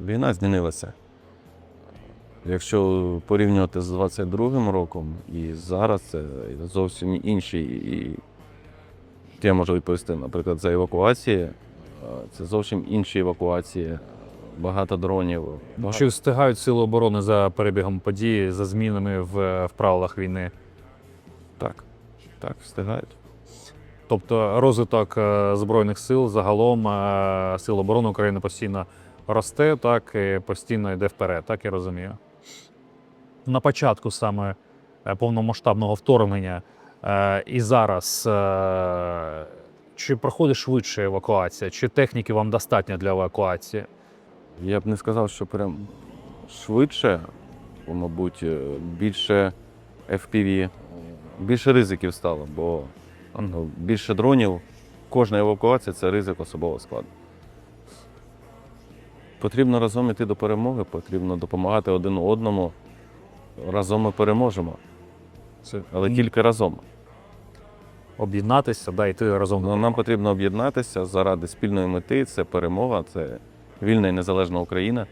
Війна змінилася. Якщо порівнювати з 22-м роком і зараз, це зовсім інші. І я можу відповісти, наприклад, за евакуації. Е, Це зовсім інші евакуації, багато дронів. багато- Чи встигають сили оборони за перебігом події, за змінами в, в правилах війни? Так, так, встигають. Тобто розвиток е, збройних сил загалом е, сил оборони України постійно росте, так і постійно йде вперед, так я розумію. На початку саме е, повномасштабного вторгнення е, і зараз е, чи проходить швидше евакуація, чи техніки вам достатньо для евакуації? Я б не сказав, що прям швидше, мабуть, більше FPV, більше ризиків стало, бо ну, більше дронів. Кожна евакуація це ризик особового складу. Потрібно разом йти до перемоги, потрібно допомагати один одному. Разом ми переможемо, Це але тільки разом. об'єднатися, да, йти разом. Ну, Нам потрібно об'єднатися заради спільної мети. Це перемога, це вільна і незалежна Україна.